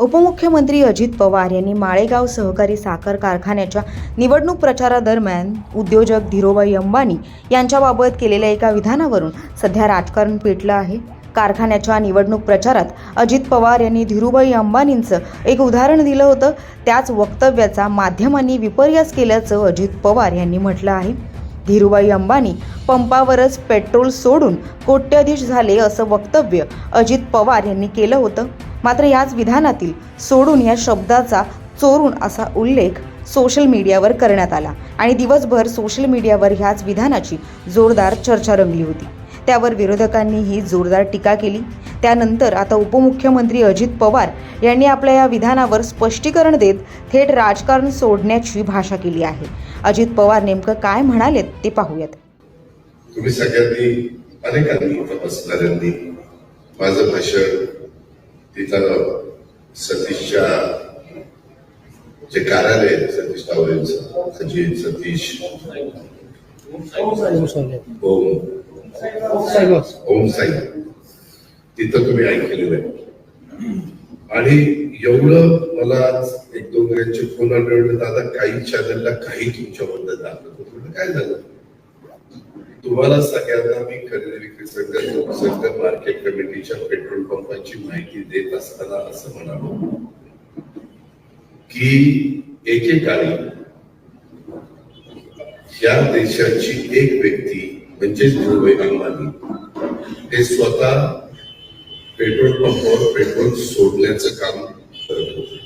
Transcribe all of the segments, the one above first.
उपमुख्यमंत्री अजित पवार यांनी माळेगाव सहकारी साखर कारखान्याच्या निवडणूक प्रचारादरम्यान उद्योजक धीरोबाई अंबानी यांच्याबाबत केलेल्या एका विधानावरून सध्या राजकारण पेटलं आहे. कारखान्याच्या निवडणूक प्रचारात अजित पवार यांनी धीरूभाई अंबानींचं एक उदाहरण दिलं होतं. त्याच वक्तव्याचा माध्यमांनी विपर्यास केल्याचं अजित पवार यांनी म्हटलं आहे. धीरूभाई अंबानी पंपावरच पेट्रोल सोडून कोट्याधीश झाले असं वक्तव्य अजित पवार यांनी केलं होतं. मात्र याच विधानातील सोडून या शब्दाचा चोरून असा उल्लेख सोशल मीडियावर करण्यात आला. आणि दिवसभर सोशल मीडियावर ह्याच विधानाची जोरदार चर्चा रंगली होती. त्यावर विरोधकांनीही जोरदार टीका केली. त्यानंतर आता उपमुख्यमंत्री अजित पवार यांनी आपल्या या विधानावर स्पष्टीकरण देत थेट राजकारण सोडण्याची भाषा केली आहे. अजित पवार नेमकं काय म्हणालेत ते पाहूयात. तुम्ही सगळ्यांनी अनेकांनी माझं भाषण तिथं सतीशच्या जे कार्यालय सतीश तावरेंचं सचिन सतीश. ओम. ओम साई. तिथं तुम्ही ऐकलेलं आहे. आणि एवढं मला एक दोन फोन आले दादा काही चॅनलला काही तुमच्याबद्दल दाखवत. काय झालं? तुम्हाला सगळ्यांना मी खरेदी विक्री संघ मार्केट कमिटीच्या पेट्रोल पंपाची माहिती देत असताना असं म्हणालो की एकेकाळी या देशाची एक व्यक्ती म्हणजेच धीरुभाई अंबानी हे स्वतः पेट्रोल पंपावर पेट्रोल सोडण्याचं काम करत होते.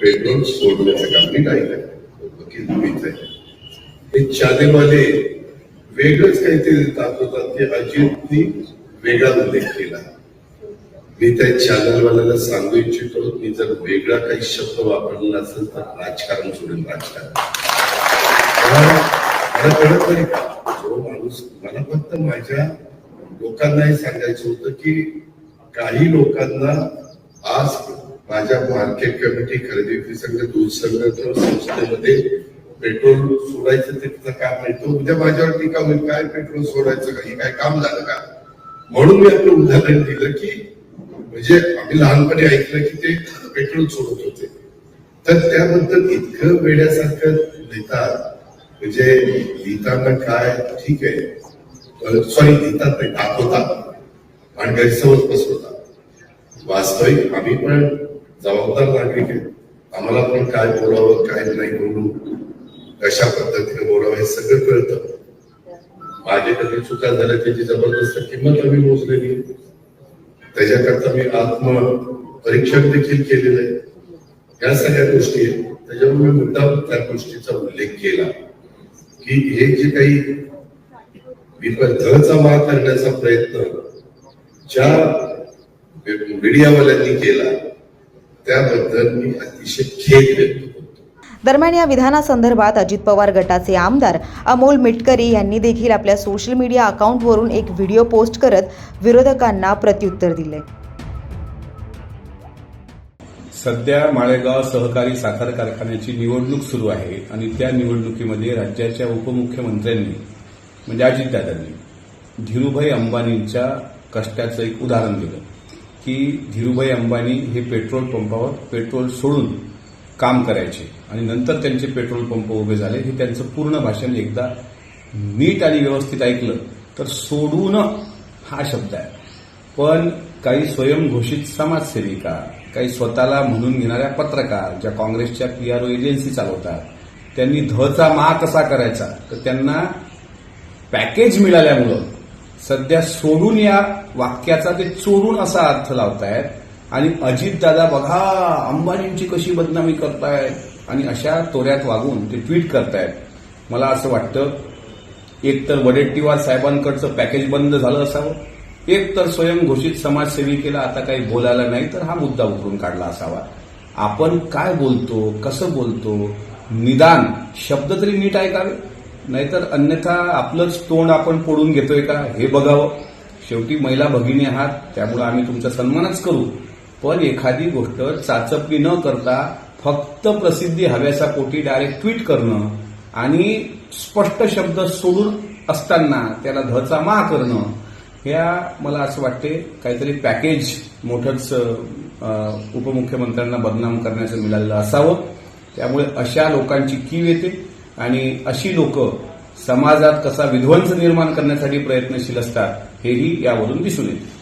पेट्रोल सोडण्याचं काम मी नाही करत वकील आहे हे चॅनेलवाले वेगळंच काहीतरी दाखवतात की अजितनी वेगळा उल्लेख केला मी त्या चॅनलवाल्याला सांगू इच्छितो मी जर वेगळा काही शब्द वापरला नसेल तर राजकारण सोडून राजकारण. मला कळत नाही का? जो माणूस मला फक्त माझ्या लोकांनाही सांगायचं होतं की काही लोकांना आज माझ्या मार्केट कमिटी खरेदी विक्री संघ दूध संघ संस्थेमध्ये पेट्रोल सोडायचं ते तिथं काम नाही. तो उद्या माझ्यावर टीका होईल काय पेट्रोल सोडायचं काही काय काम झालं का? म्हणून मी आपलं उदाहरण दिलं की म्हणजे आम्ही लहानपणी ऐकलं की ते पेट्रोल सोडत होते. तर त्याबद्दल इतकं वेड्यासारखं लिहितात म्हणजे लिहिताना काय ठीक आहे. सॉरी लिहितात नाही दाखवतात आणि गैरसमज बसवतात वास्तविक आम्ही पण जबाबदार नागरिक आहे. आम्हाला पण काय बोलावं काय नाही बोलू कशा पद्धतीने बोलावं हे सगळं कळतं. माझे कधी चुका झाल्या त्याची जबरदस्त किंमत आम्ही मोजलेली आहे. त्याच्याकरता मी आत्म परीक्षण देखील केलेलं आहे. या सगळ्या गोष्टी आहेत. त्याच्यामुळे मी मुद्दा त्या गोष्टीचा उल्लेख केला. की हे जे काही विपधचा मार करण्याचा प्रयत्न ज्या मीडियावाल्यांनी केला त्याबद्दल मी अतिशय खेद व्यक्त करतो दरम्यान या विधानासंदर्भात अजित पवार गटाचे आमदार अमोल मिटकरी यांनी देखील आपल्या सोशल मीडिया अकाउंटवरून एक व्हिडिओ पोस्ट करत विरोधकांना प्रत्युत्तर दिले. सध्या माळेगाव सहकारी साखर कारखान्याची निवडणूक सुरू आहे आणि त्या निवडणुकीमध्ये राज्याच्या उपमुख्यमंत्र्यांनी म्हणजे अजितदादांनी धीरूभाई अंबानींच्या कष्टाचं एक उदाहरण दिलं की धीरूभाई अंबानी हे पेट्रोल पंपावर पेट्रोल सोडून काम करायचे आणि नंतर त्यांचे पेट्रोल पंप उभे झाले हे त्यांचं पूर्ण भाषण एकदा नीट आणि व्यवस्थित ऐकलं तर सोडून हा शब्द आहे. पण काही स्वयंघोषित समाजसेविका काही स्वतःला म्हणून घेणाऱ्या पत्रकार ज्या काँग्रेसच्या पी आर ओ एजन्सी चालवतात त्यांनी धचा मा कसा करायचा? तर त्यांना पॅकेज मिळाल्यामुळं सध्या सोडून या वाक्याचा ते चोरून असा अर्थ लावतायत आणि अजितदादा बघा अंबानींची कशी बदनामी करतायत आणि अशा तोऱ्यात वागून ते ट्विट करतायत. मला असं वाटतं एक तर वडेट्टीवार साहेबांकडचं पॅकेज बंद झालं असावं एक तर स्वयंघोषित समाजसेविकेला आता काही बोलायला नाही तर हा मुद्दा उकरून काढला असावा. आपण काय बोलतो कसं बोलतो? निदान शब्द तरी नीट ऐकावे नाहीतर अन्यथा आपलंच तोंड आपण पोडून घेतोय का? हे बघावं. शेवटी महिला भगिनी आहात त्यामुळे आम्ही तुमचा सन्मानच करू. पण एखादी गोष्ट चाचपणी न करता फक्त प्रसिद्धी हव्याचा पोटी डायरेक्ट ट्विट करणं आणि स्पष्ट शब्द सोडून असताना त्याला धचा मा करणं ह्या मला असं वाटते काहीतरी पॅकेज मोठंच उपमुख्यमंत्र्यांना बदनाम करण्याचं मिळालेलं असावं. त्यामुळे अशा लोकांची कीव येते आणि अशी लोक समाजात कसा विध्वंस निर्माण करण्यासाठी प्रयत्नशील असतात हेही यावरून दिसून येते.